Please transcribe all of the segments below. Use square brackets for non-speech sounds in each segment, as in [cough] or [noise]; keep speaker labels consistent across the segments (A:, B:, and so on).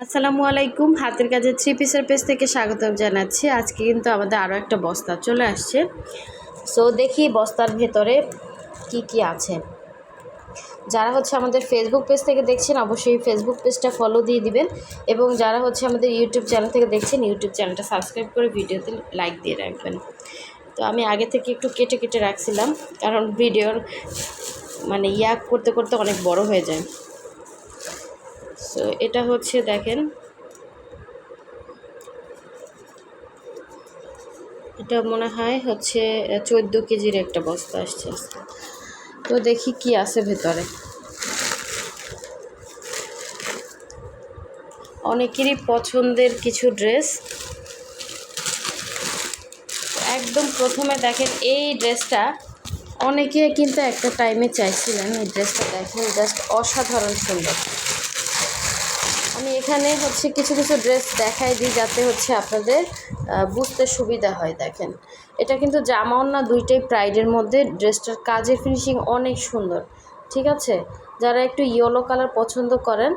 A: আসসালামু আলাইকুম। হাতের কাজে থ্রি পিসের পেজ থেকে স্বাগতম জানাচ্ছি। আজকে কিন্তু আমাদের আরও একটা বস্তা চলে আসছে। সো দেখি বস্তার ভেতরে কি কি আছে। যারা হচ্ছে আমাদের ফেসবুক পেজ থেকে দেখছেন, অবশ্যই ফেসবুক পেজটা ফলো দিয়ে দিবেন এবং যারা হচ্ছে আমাদের ইউটিউব চ্যানেল থেকে দেখছেন ইউটিউব চ্যানেলটা সাবস্ক্রাইব করে ভিডিওতে লাইক দিয়ে রাখবেন। তো, আমি আগে থেকে একটু কেটে কেটে রাখছিলাম, কারণ ভিডিওর মানে ইয়াক করতে করতে অনেক বড় হয়ে যায়। সো এটা হচ্ছে দেখেন। এটা মনে হয় হচ্ছে চোদ্দ কেজির একটা বস্তা আসছে। তো দেখি কি আছে ভেতরে। অনেকেরই পছন্দের কিছু ড্রেস। একদম প্রথমে দেখেন, এই ড্রেসটা অনেকে কিন্তু একটা টাইমে চাইছিলেন, এই ড্রেসটা দেখেন, জাস্ট অসাধারণ সুন্দর। আমি এখানে হচ্ছে কিছু কিছু ড্রেস দেখাই দিই যাতে হচ্ছে আপনাদের বুঝতে সুবিধা হয়, দেখেন। এটা কিন্তু জামা না, দুইটাই প্রাইডের মধ্যে। ড্রেসটার কাজের ফিনিশিং অনেক সুন্দর, ঠিক আছে? যারা একটু ইয়েলো কালার পছন্দ করেন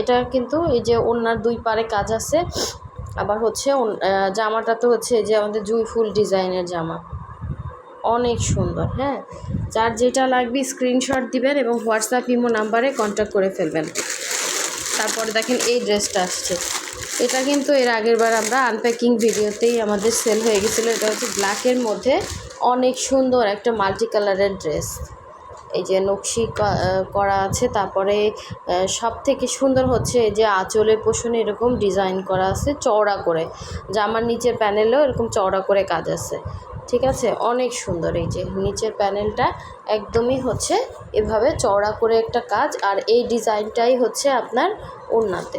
A: এটা কিন্তু এই যে ওনার দুই পারে কাজ আছে। আবার হচ্ছে জামাটা তো হচ্ছে যে আমাদের জুই ফুল ডিজাইনের জামা। অনেক সুন্দর হ্যাঁ? যার যেটা লাগবে স্ক্রিনশট দিবেন এবং হোয়াটসঅ্যাপ ইমো নাম্বারে কন্ট্যাক্ট করে ফেলবেন। তারপরে দেখেন এই ড্রেসটা আসছে। এটা কিন্তু এর আগের বার আমরা আনপ্যাকিং ভিডিওতেই আমাদের সেল হয়ে গেছিল। এটা হচ্ছে ব্ল্যাকের মধ্যে অনেক সুন্দর একটা মাল্টি কালারের ড্রেস এই যে নকশি করা আছে। তারপরে সব থেকে সুন্দর হচ্ছে যে আঁচলের পোষণে এরকম ডিজাইন করা আছে চওড়া করে। জামার নিচের প্যানেলেও এরকম চওড়া করে কাজ আছে। ঠিক আছে? অনেক সুন্দর এই যে, নিচের প্যানেলটা একদমই হচ্ছে এভাবে চওড়া করে একটা কাজ আর এই ডিজাইনটাই হচ্ছে আপনার ওড়নাতে।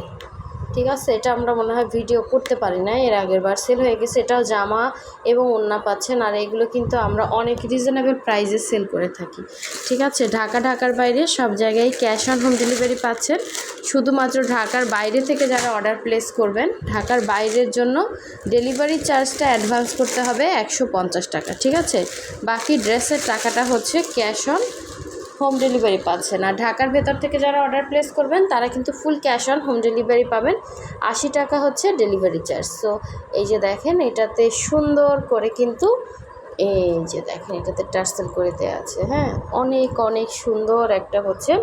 A: ঠিক আছে, এটা আমরা মনে হয় ভিডিও করতে পারি না এর আগের বার সেল হয়ে গেছে, এটাও জামা এবং ওড়না পাচ্ছেন, আর এগুলো কিন্তু আমরা অনেক রিজনেবল প্রাইসে সেল করে থাকি। ঠিক আছে, ঢাকা, ঢাকার বাইরে সব জায়গায় ক্যাশ অন হোম ডেলিভারি পাচ্ছেন। শুধুমাত্র ঢাকার বাইরে থেকে যারা অর্ডার প্লেস করবেন, ঢাকার বাইরের জন্য ডেলিভারি চার্জটা অ্যাডভান্স করতে হবে একশো পঞ্চাশ টাকা, ঠিক আছে? বাকি ড্রেসের টাকাটা হচ্ছে ক্যাশ অন হোম ডেলিভারি পাচ্ছেন আর ঢাকার ভেতর থেকে যারা অর্ডার প্লেস করবেন, তারা কিন্তু full cash on home delivery পাবেন। আশি টাকা হচ্ছে ডেলিভারি চার্জ। সো, এই যে দেখেন, এটাতে সুন্দর করে কিন্তু এই যে দেখেন, এটাতে টার্সেল করে দেওয়া আছে। হ্যাঁ অনেক অনেক সুন্দর একটা হচ্ছে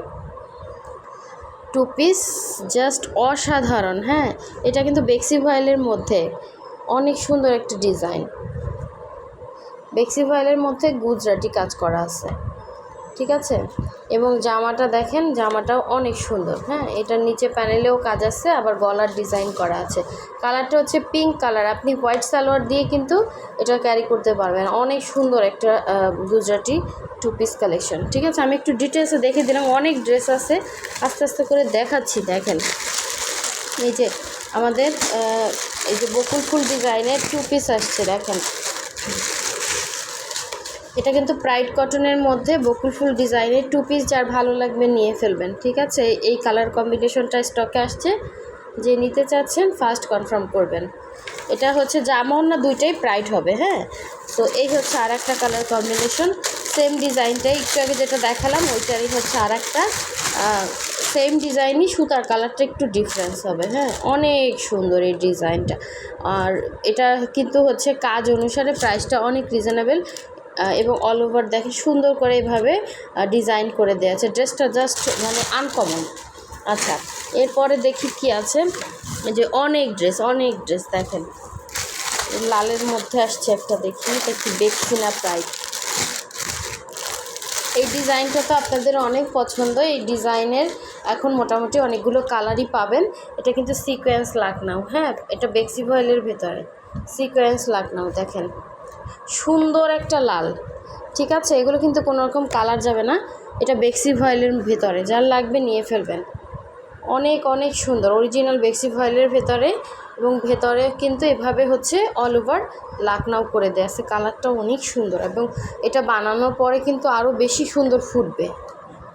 A: টু পিস, জাস্ট অসাধারণ। হ্যাঁ এটা কিন্তু বেক্সি ভয়েলের মধ্যে অনেক সুন্দর একটা ডিজাইন। বেক্সি ভয়েলের মধ্যে গুজরাটি কাজ করা আছে। ঠিক আছে? এবং জামাটা দেখেন, জামাটাও অনেক সুন্দর হ্যাঁ? এটার নিচে প্যানেলেও কাজ আছে, আবার গলার ডিজাইন করা আছে। কালারটা হচ্ছে পিঙ্ক কালার আপনি হোয়াইট সালোয়ার দিয়ে কিন্তু এটা ক্যারি করতে পারবেন। অনেক সুন্দর একটা গুজরাটি টু পিস কালেকশন ঠিক আছে? আমি একটু ডিটেলসে দেখে দিলাম, অনেক ড্রেস আছে। আস্তে আস্তে করে দেখাচ্ছি, দেখেন। এই যে আমাদের এই যে বকুল ফুল ডিজাইনের টু পিস আসছে, দেখেন। এটা কিন্তু প্রাইড কটনের মধ্যে বকুল ফুল ডিজাইনের টু পিস যার ভালো লাগবে নিয়ে ফেলবেন, ঠিক আছে? এই কালার কম্বিনেশনটা স্টকে আসছে, যে নিতে চাচ্ছেন ফার্স্ট কনফার্ম করবেন। এটা হচ্ছে জামাও না দুইটাই প্রাইড হবে হ্যাঁ? তো এই হচ্ছে আর একটা কালার কম্বিনেশন সেম ডিজাইনটাই একটু আগে যেটা দেখালাম, ওইটারই হচ্ছে আর একটা সেম ডিজাইনই সুতার কালারটা একটু ডিফারেন্স হবে হ্যাঁ? অনেক সুন্দর এই ডিজাইনটা আর এটা কিন্তু হচ্ছে কাজ অনুসারে প্রাইসটা অনেক রিজনেবল এবং অল ওভার দেখে সুন্দর করে এভাবে ডিজাইন করে দেওয়া আছে। ড্রেসটা জাস্ট মানে আনকমন আচ্ছা এরপরে দেখি কি আছে। যে অনেক ড্রেস অনেক ড্রেস দেখেন। লালের মধ্যে আসছে একটা দেখি, এটা কি দেখছি না প্রায় এই ডিজাইনটা তো আপনাদের অনেক পছন্দ। এই ডিজাইনের এখন মোটামুটি অনেকগুলো কালারই পাবেন। এটা কিন্তু সিকোয়েন্স লাকনাও হ্যাঁ? এটা বেক্সি ভয়েলের ভেতরে। সিকোয়েন্স লাকনাও দেখেন। সুন্দর একটা লাল। ঠিক আছে? এগুলো কিন্তু কোনো রকম কালার যাবে না। এটা বেক্সি ভয়েলের ভেতরে। যার লাগবে নিয়ে ফেলবেন। অনেক অনেক সুন্দর। অরিজিনাল বেক্সি ভয়েলের ভেতরে এবং ভেতরে কিন্তু এভাবে হচ্ছে অল ওভার লাকনাও করে দেওয়া আছে। কালারটা অনেক সুন্দর এবং এটা বানানোর পরে কিন্তু আরও বেশি সুন্দর ফুটবে।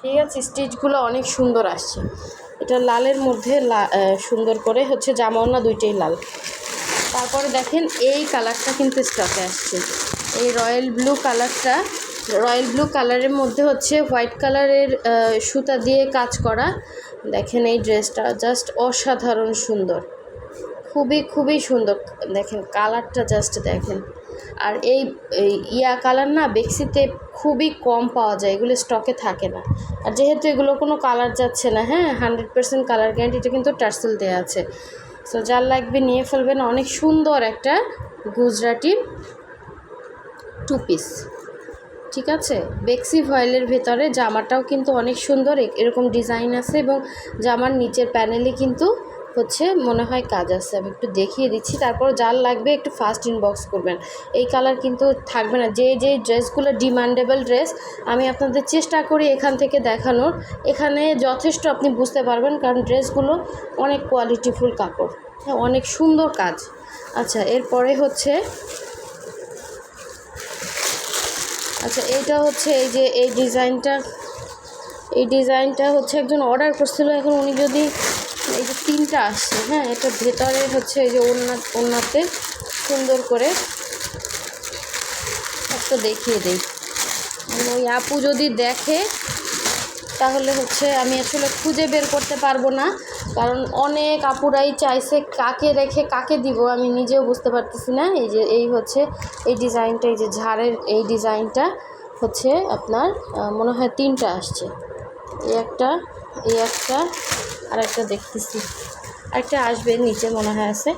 A: ঠিক আছে? স্টিচগুলো অনেক সুন্দর আসছে। এটা লালের মধ্যে সুন্দর করে হচ্ছে জামাওনা দুইটাই লাল। তারপরে দেখেন এই কালারটা কিন্তু স্টকে আসছে। এই রয়্যাল ব্লু কালারটা, রয়্যাল ব্লু কালারের মধ্যে হচ্ছে হোয়াইট কালারের সুতা দিয়ে কাজ করা। দেখেন এই ড্রেসটা জাস্ট অসাধারণ সুন্দর। খুবই খুবই সুন্দর। দেখেন কালারটা জাস্ট দেখেন। আর এই ইয়া কালার না বেক্সিতে খুবই কম পাওয়া যায়, এগুলো স্টকে থাকে না। আর যেহেতু এগুলো কোনো কালার যাচ্ছে না হ্যাঁ হান্ড্রেড পার্সেন্ট কালার গ্যারান্টিটা কিন্তু টার্সেল দেওয়া আছে। সো যার লাগবে নিয়ে ফেলবেন অনেক সুন্দর একটা গুজরাটি টু পিস ঠিক আছে? বেক্সি ভয়েলের ভেতরে জামাটাও কিন্তু অনেক সুন্দর এরকম ডিজাইন আছে এবং জামার নিচের প্যানেলে কিন্তু হচ্ছে, মনে হয় কাজ আছে, আমি একটু দেখিয়ে দিচ্ছি। তারপর যার লাগবে একটু ফাস্ট ইনবক্স করবেন। এই কালার কিন্তু থাকবে না। যে যে ড্রেসগুলো ডিমান্ডেবল ড্রেস আমি আপনাদের চেষ্টা করি এখান থেকে দেখানোর। এখানে যথেষ্ট আপনি বুঝতে পারবেন, কারণ ড্রেসগুলো অনেক কোয়ালিটিফুল কাপড়। হ্যাঁ অনেক সুন্দর কাজ। আচ্ছা এরপরে হচ্ছে আচ্ছা এইটা হচ্ছে এই যে, এই ডিজাইনটা। এই ডিজাইনটা হচ্ছে একজন অর্ডার করছিল, এখন উনি যদি এই যে তিনটা আসছে হ্যাঁ এটা ভেতরে হচ্ছে এই যে ওড়না, ওড়নাতে সুন্দর করে একটা দেখিয়ে দিই। মানে ওই আপু যদি দেখে, তাহলে হচ্ছে আমি আসলে খুঁজে বের করতে পারব না। কারণ অনেক আপুরাই চাইছে কাকে রেখে কাকে দিব, আমি নিজেও বুঝতে পারতেছি না। এই যে, এই হচ্ছে, এই ডিজাইনটা, এই যে ঝাড়ের এই ডিজাইনটা হচ্ছে আপনার মনে হয় তিনটা আসছে। এই একটা এই একটা আর একটা দেখতেছি। আরেকটা আসবে, নিচে মনে হয় আছে।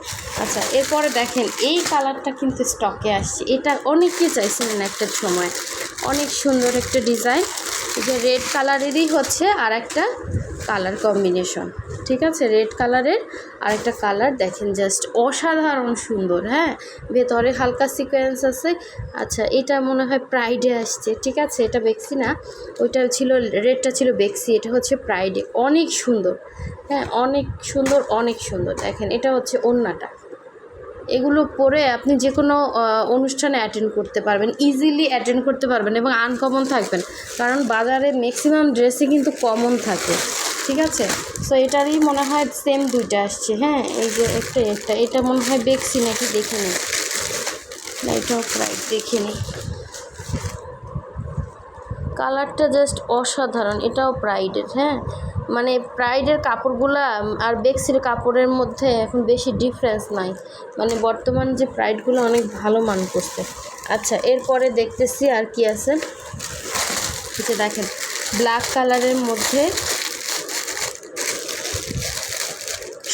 A: আচ্ছা এরপরে দেখেন, এই কালারটা কিন্তু স্টকে আসছে। এটা অনেকে চাইছিলেন একটা সময়। অনেক সুন্দর একটা ডিজাইন যে রেড কালারেরই হচ্ছে আর একটা কালার কম্বিনেশন। ঠিক আছে? রেড কালারের আরেকটা কালার দেখেন জাস্ট অসাধারণ সুন্দর হ্যাঁ? ভেতরে হালকা সিকোয়েন্স আছে। আচ্ছা এটা মনে হয় প্রাইডে আসছে, ঠিক আছে? এটা বেক্সি না? ওইটা ছিল রেডটা ছিল বেক্সি এটা হচ্ছে প্রাইডে অনেক সুন্দর হ্যাঁ? অনেক সুন্দর অনেক সুন্দর। দেখেন, এটা হচ্ছে ওন্নাটা। এগুলো পরে আপনি যে কোনো অনুষ্ঠানে অ্যাটেন্ড করতে পারবেন ইজিলি অ্যাটেন্ড করতে পারবেন এবং আনকমন থাকবেন। কারণ বাজারে ম্যাক্সিমাম ড্রেসই কিন্তু কমন থাকে। ঠিক আছে? সো এটারই মনে হয় সেম দুইটা আসছে হ্যাঁ? এই যে একটা একটা। এটা মনে হয় বেক্সি নাকি দেখে নিই না এটাও প্রায় দেখে নিই কালারটা জাস্ট অসাধারণ, এটাও প্রাইডের হ্যাঁ? মানে প্রাইডের কাপড়গুলা আর বেক্সির কাপড়ের মধ্যে এখন বেশি ডিফারেন্স নাই। মানে বর্তমান যে প্রাইডগুলো অনেক ভালো মান করছে। আচ্ছা এরপরে দেখতেছি আর কি আছে। দেখেন ব্ল্যাক কালারের মধ্যে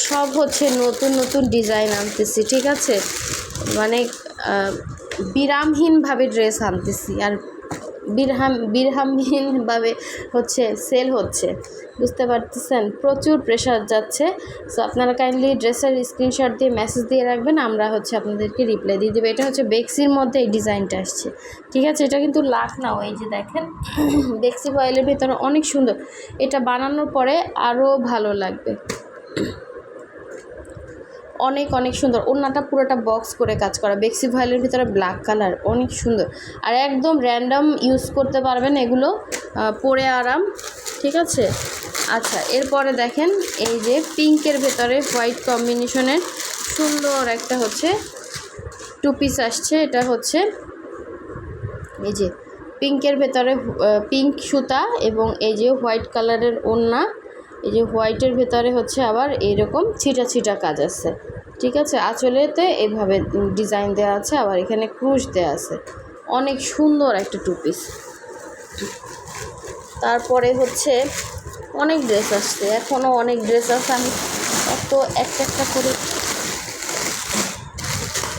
A: সব হচ্ছে নতুন নতুন ডিজাইন আনতেছি, ঠিক আছে? মানে বিরামহীনভাবে ড্রেস আনতেছি আর বিরহাম, বিরহামহীনভাবে হচ্ছে সেল হচ্ছে, বুঝতে পারতেছেন? প্রচুর প্রেশার যাচ্ছে সো আপনারা কাইন্ডলি ড্রেসের স্ক্রিনশট দিয়ে মেসেজ দিয়ে রাখবেন, আমরা হচ্ছে আপনাদেরকে রিপ্লাই দিয়ে দেবো। এটা হচ্ছে বেক্সির মধ্যে এই ডিজাইনটা আসছে, ঠিক আছে? এটা কিন্তু লাখ নাও এই যে দেখেন, [coughs] বেক্সি ফয়েলের ভেতরে অনেক সুন্দর। এটা বানানোর পরে আরও ভালো লাগবে। অনেক অনেক সুন্দর। ওড়নাটা পুরোটা বক্স করে কাজ করা। বেক্সি ভয়েলের ভিতরে ব্ল্যাক কালার অনেক সুন্দর। আর একদম র্যান্ডম ইউজ করতে পারবেন এগুলো পরে আরাম, ঠিক আছে? আচ্ছা এরপরে দেখেন এই যে পিঙ্কের ভেতরে হোয়াইট কম্বিনেশনের সুন্দর একটা হচ্ছে টু পিস আসছে। এটা হচ্ছে এই যে পিঙ্কের ভেতরে পিঙ্ক সুতা এবং এই যে হোয়াইট কালারের ওড়না। এই যে হোয়াইটের ভেতরে হচ্ছে আবার এইরকম ছিটা ছিটা কাজ আছে। ঠিক আছে? আঁচলেতে এভাবে ডিজাইন দেওয়া আছে, আবার এখানে ক্রুশ দেওয়া আছে। অনেক সুন্দর একটা টু পিস তারপরে হচ্ছে অনেক ড্রেস আসছে, এখনও অনেক ড্রেস আছে। আমি অত একটা একটা করে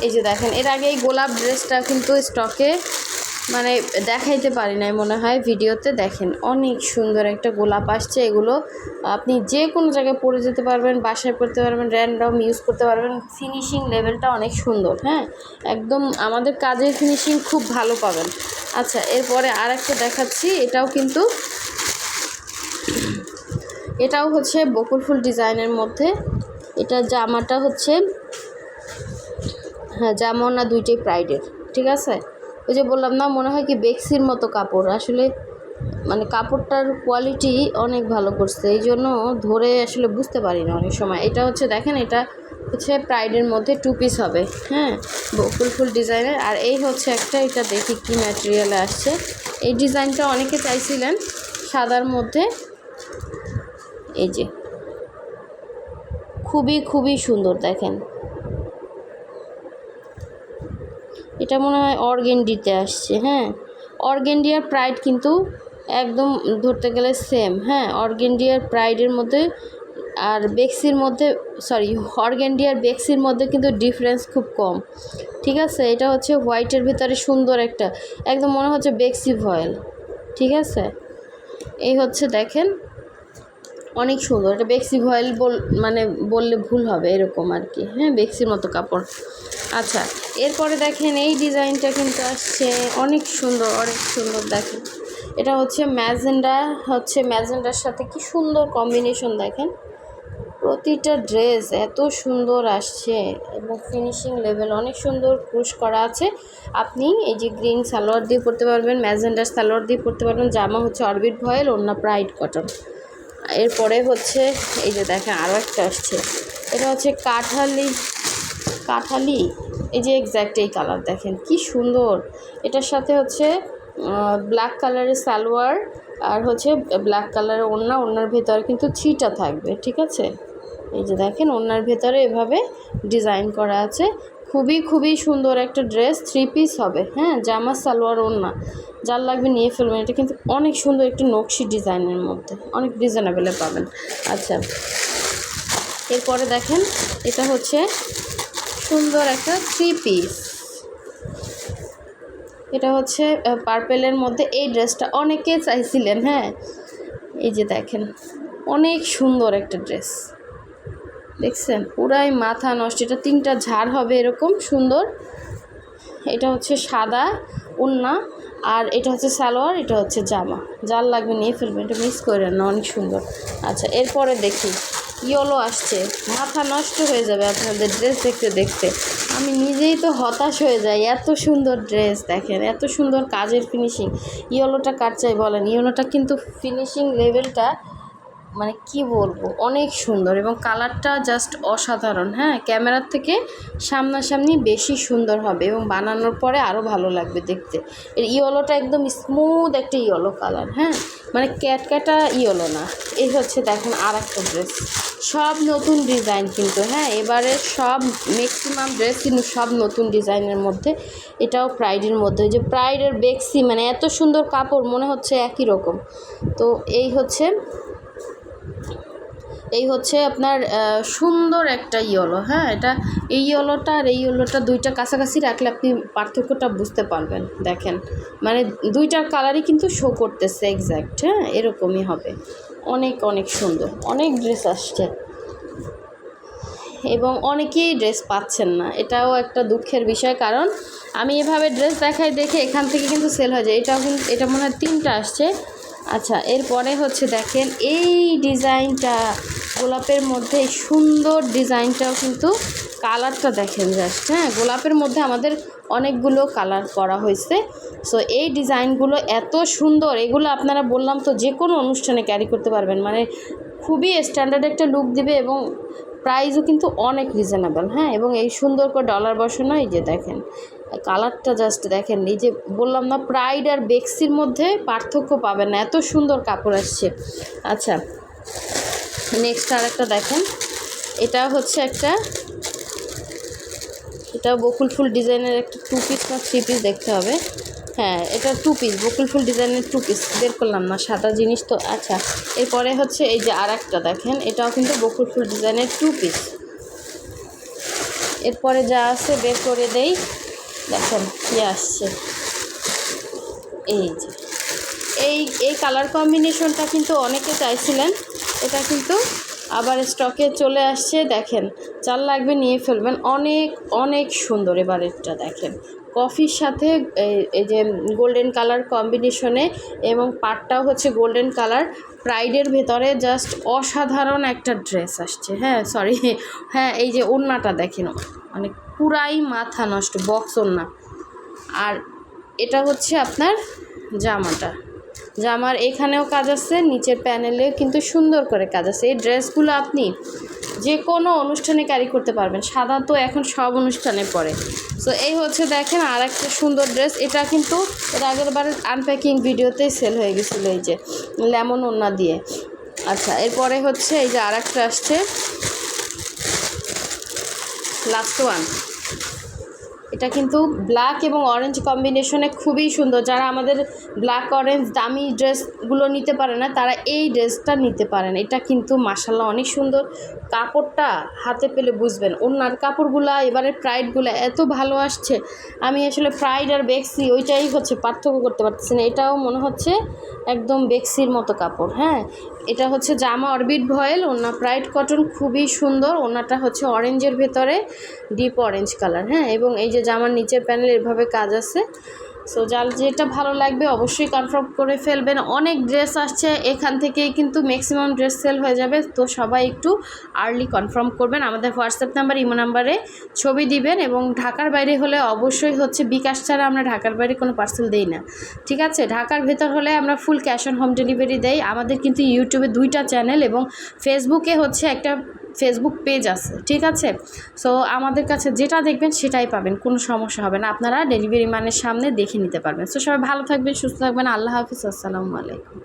A: এই যে দেখেন, এর আগে এই গোলাপ ড্রেসটা কিন্তু স্টকে মানে দেখাইতে পারি নাই, মনে হয় ভিডিওতে। দেখেন, অনেক সুন্দর একটা গোলাপ আসছে। এগুলো আপনি যে কোনো জায়গায় পরে যেতে পারবেন, বাসায় পরতে পারবেন র্যান্ডম ইউজ করতে পারবেন। ফিনিশিং লেভেলটা অনেক সুন্দর হ্যাঁ? একদম আমাদের কাজের ফিনিশিং খুব ভালো পাবেন। আচ্ছা এরপরে আর একটা দেখাচ্ছি। এটাও কিন্তু এটাও হচ্ছে বকুল ফুল ডিজাইনের মধ্যে। এটা জামাটা হচ্ছে হ্যাঁ জামা না দুইটাই প্রাইডের ঠিক আছে? ওই যে বললাম না, মনে হয় কি বেক্সির মতো কাপড়। আসলে মানে কাপড়টার কোয়ালিটি অনেক ভালো করছে, এই জন্য ধরে আসলে বুঝতে পারি না অনেক সময়। এটা হচ্ছে দেখেন, এটা হচ্ছে প্রাইডের মধ্যে টু পিস হবে হ্যাঁ? ফুল ফুল ডিজাইনের। আর এই হচ্ছে একটা, এটা দেখি কি ম্যাটেরিয়ালে আসছে। এই ডিজাইনটা অনেকে চাইছিলেন সাদার মধ্যে। এই যে, খুবই খুবই সুন্দর দেখেন। এটা মনে হয় অর্গেন্ডিতে আসছে হ্যাঁ। অর্গেন্ডিয়ার প্রাইড কিন্তু একদম ধরতে গেলে সেম হ্যাঁ। অর্গেন্ডিয়ার প্রাইডের মধ্যে আর বেক্সির মধ্যে সরি অর্গেন্ডিয়ার বেক্সির মধ্যে কিন্তু ডিফারেন্স খুব কম। ঠিক আছে? এটা হচ্ছে হোয়াইটের ভিতরে সুন্দর একটা, একদম মনে হচ্ছে বেক্সি ভয়েল। ঠিক আছে? এই হচ্ছে দেখেন। অনেক সুন্দর। এটা বেক্সি ভয়েল বল মানে বললে ভুল হবে, এরকম আর কি। হ্যাঁ বেক্সির মতো কাপড়। আচ্ছা এরপরে দেখেন এই ডিজাইনটা কিন্তু আসছে অনেক সুন্দর অনেক সুন্দর দেখেন। এটা হচ্ছে ম্যাজেন্ডা, হচ্ছে ম্যাজেন্ডার সাথে কি সুন্দর কম্বিনেশন দেখেন। প্রতিটা ড্রেস এত সুন্দর আসছে এবং ফিনিশিং লেভেল অনেক সুন্দর ক্রুশ করা আছে। আপনি এই যে গ্রিন সালোয়ার দিয়ে পরতে পারবেন, ম্যাজেন্ডার সালোয়ার দিয়ে পরতে পারবেন, জামা হচ্ছে অরবিট ভয়েল অন্য প্রাইড কটন। এরপরে হচ্ছে, এই যে দেখেন আরও একটা আসছে। এটা হচ্ছে কাঠালি কাঠালি? এই যে এক্স্যাক্ট এই কালার দেখেন কি সুন্দর। এটার সাথে হচ্ছে ব্ল্যাক কালারের সালোয়ার আর হচ্ছে ব্ল্যাক কালারের ওড়না, ওড়নার ভেতরে কিন্তু ছিটা থাকবে, ঠিক আছে? এই যে দেখেন, ওড়নার ভেতরে এভাবে ডিজাইন করা আছে। খুবই খুবই সুন্দর একটা ড্রেস থ্রি পিস হবে। হ্যাঁ জামা, সালোয়ার, ওড়না, যার লাগবে নিয়ে ফেলবেন। এটা কিন্তু অনেক সুন্দর একটা নকশি ডিজাইনের মধ্যে। অনেক রিজনেবেলে পাবেন। আচ্ছা এরপরে দেখেন, এটা হচ্ছে সুন্দর একটা থ্রি পিস এটা হচ্ছে পার্পেলের মধ্যে এই ড্রেসটা অনেকে চাইছিলেন হ্যাঁ? এই যে দেখেন, অনেক সুন্দর একটা ড্রেস দেখছেন? পুরাই মাথা নষ্ট। এটা তিনটা ঝাড় হবে এরকম, সুন্দর। এটা হচ্ছে সাদা উন্না, আর এটা হচ্ছে সালোয়ার, এটা হচ্ছে জামা। যার লাগবে নিয়ে ফেলবেন, এটা মিস করেন না অনেক সুন্দর। আচ্ছা এরপরে দেখি, ইয়েলো আসছে। মাথা নষ্ট হয়ে যাবে আপনাদের ড্রেস দেখতে দেখতে। আমি নিজেই তো হতাশ হয়ে যাই, এত সুন্দর ড্রেস, দেখেন, এত সুন্দর কাজের ফিনিশিং ইয়েলোটা কার চাই বলেন? ইয়েলোটা কিন্তু ফিনিশিং লেভেলটা মানে কি বলব, অনেক সুন্দর এবং কালারটা জাস্ট অসাধারণ। হ্যাঁ ক্যামেরার থেকে সামনাসামনি বেশি সুন্দর হবে এবং বানানোর পরে আরও ভালো লাগবে দেখতে। এর ইয়েলোটা একদম স্মুথ একটা ইয়েলো কালার হ্যাঁ? মানে ক্যাটক্যাটা ইয়েলো না। এই হচ্ছে দেখেন আর একটা ড্রেস সব নতুন ডিজাইন কিন্তু হ্যাঁ? এবারে সব ম্যাক্সিমাম ড্রেস কিন্তু সব নতুন ডিজাইনের মধ্যে। এটাও প্রাইডের মধ্যে। যে প্রাইডের বেক্সি মানে এত সুন্দর কাপড়, মনে হচ্ছে একই রকম। তো এই হচ্ছে এই হচ্ছে আপনার সুন্দর একটা ইয়েলো হ্যাঁ? এটা এই ইয়েলোটা আর এই ইয়েলোটা দুইটা কাছাকাছি রাখলে আপনি পার্থক্যটা বুঝতে পারবেন, দেখেন। মানে দুইটার কালারই কিন্তু শো করতেছে এক্স্যাক্ট হ্যাঁ? এরকমই হবে। অনেক অনেক সুন্দর, অনেক ড্রেস আসছে। এবং অনেকেই ড্রেস পাচ্ছেন না, এটাও একটা দুঃখের বিষয়। কারণ আমি এভাবে ড্রেস দেখাই দেখে এখান থেকে কিন্তু সেল হয়ে যায়। এটাও কিন্তু এটা মনে হয় তিনটা আসছে। আচ্ছা এরপরে হচ্ছে দেখেন, এই ডিজাইনটা গোলাপের মধ্যে সুন্দর ডিজাইনটাও কিন্তু কালারটা দেখেন জাস্ট হ্যাঁ? গোলাপের মধ্যে আমাদের অনেকগুলো কালার করা হয়েছে। সো এই ডিজাইনগুলো এত সুন্দর, এগুলো আপনারা বললাম তো যে কোনো অনুষ্ঠানে ক্যারি করতে পারবেন। মানে খুবই স্ট্যান্ডার্ড একটা লুক দিবে এবং প্রাইসও কিন্তু অনেক রিজনেবল হ্যাঁ? এবং এই সুন্দর করে ডলার বসানো, এই যে দেখেন কালারটা জাস্ট দেখেন, এই যে বললাম না প্রাইড আর বেক্সির মধ্যে পার্থক্য পাবেন না, এত সুন্দর কাপড় আসছে। আচ্ছা নেক্সট আর একটা দেখেন, এটা হচ্ছে একটা, এটা বকুল ফুল ডিজাইনের একটা টু পিস না থ্রি পিস দেখতে হবে। হ্যাঁ এটা টু পিস বকুল ফুল ডিজাইনের টু পিস বের করলাম না, সাদা জিনিস তো আচ্ছা এরপরে হচ্ছে এই যে আর একটা দেখেন, এটাও কিন্তু বকুল ফুল ডিজাইনের টু পিস এরপরে যা আছে বের করে দেই। দেখেন কী আসছে এই যে। এই এই কালার কম্বিনেশনটা কিন্তু অনেকে চাইছিলেন। এটা কিন্তু আবার স্টকে চলে আসছে, দেখেন। চাল লাগবে নিয়ে ফেলবেন। অনেক অনেক সুন্দর এবারেরটা দেখেন। কফির সাথে এই যে গোল্ডেন কালার কম্বিনেশনে এবং পাটটাও হচ্ছে গোল্ডেন কালার প্রাইডের ভেতরে জাস্ট অসাধারণ একটা ড্রেস আসছে। হ্যাঁ সরি হ্যাঁ এই যে ওড়নাটা, দেখেন। মানে পুরাই মাথা নষ্ট বক্স ওড়না। আর এটা হচ্ছে আপনার জামাটা। জামার এখানেও কাজ আছে, নিচের প্যানেলেও কিন্তু সুন্দর করে কাজ আছে। এই ড্রেসগুলো আপনি যে কোনো অনুষ্ঠানে ক্যারি করতে পারবেন। সাদা তো এখন সব অনুষ্ঠানে পরে। সো এই হচ্ছে দেখেন আর একটা সুন্দর ড্রেস এটা কিন্তু এর আগের বারের আনপ্যাকিং ভিডিওতেই সেল হয়ে গেছিল এই যে লেমন ওনা দিয়ে। আচ্ছা এরপরে হচ্ছে এই যে আর একটা আসছে। লাস্ট ওয়ান এটা কিন্তু ব্ল্যাক এবং অরেঞ্জ কম্বিনেশনে খুবই সুন্দর। যারা আমাদের ব্ল্যাক অরেঞ্জ দামি ড্রেসগুলো নিতে পারে না, তারা এই ড্রেসটা নিতে পারেন। এটা কিন্তু মাসাল্লাহ অনেক সুন্দর। কাপড়টা হাতে পেলে বুঝবেন। ওনার কাপড়গুলা এবারে প্রাইডগুলো এত ভালো আসছে। আমি আসলে প্রাইড আর বেক্সি, ওইটাই হচ্ছে পার্থক্য করতে পারতেছি না। এটাও মনে হচ্ছে একদম বেক্সির মতো কাপড় হ্যাঁ? এটা হচ্ছে জামা অরবিট ভয়েল ওনা প্রাইড কটন খুবই সুন্দর ওনাটা হচ্ছে অরেঞ্জের ভেতরে ডিপ অরেঞ্জ কালার হ্যাঁ? এবং এই যে জামার নিচের প্যানেল এভাবে কাজ আছে। সো যার যেটা ভালো লাগবে অবশ্যই কনফার্ম করে ফেলবেন। অনেক ড্রেস আসছে, এখান থেকেই কিন্তু ম্যাক্সিমাম ড্রেস সেল হয়ে যাবে। তো সবাই একটু আর্লি কনফার্ম করবেন। আমাদের হোয়াটসঅ্যাপ নাম্বার ইমো নাম্বারে ছবি দিবেন এবং ঢাকার বাইরে হলে অবশ্যই হচ্ছে বিকাশ ছাড়া আমরা ঢাকার বাইরে কোনো পার্সেল দেই না। ঠিক আছে? ঢাকার ভেতর হলে আমরা full cash on home delivery দেই। আমাদের কিন্তু ইউটিউবে দুইটা চ্যানেল এবং ফেসবুকে হচ্ছে একটা ফেসবুক পেজ আছে, ঠিক আছে? সো আমাদের কাছে যেটা দেখবেন সেটাই পাবেন, কোনো সমস্যা হবে না। আপনারা ডেলিভারি ম্যানের সামনে দেখে নিতে পারবেন। সো সবাই ভালো থাকবেন, সুস্থ থাকবেন। আল্লাহ হাফিজ, আসসালামু আলাইকুম।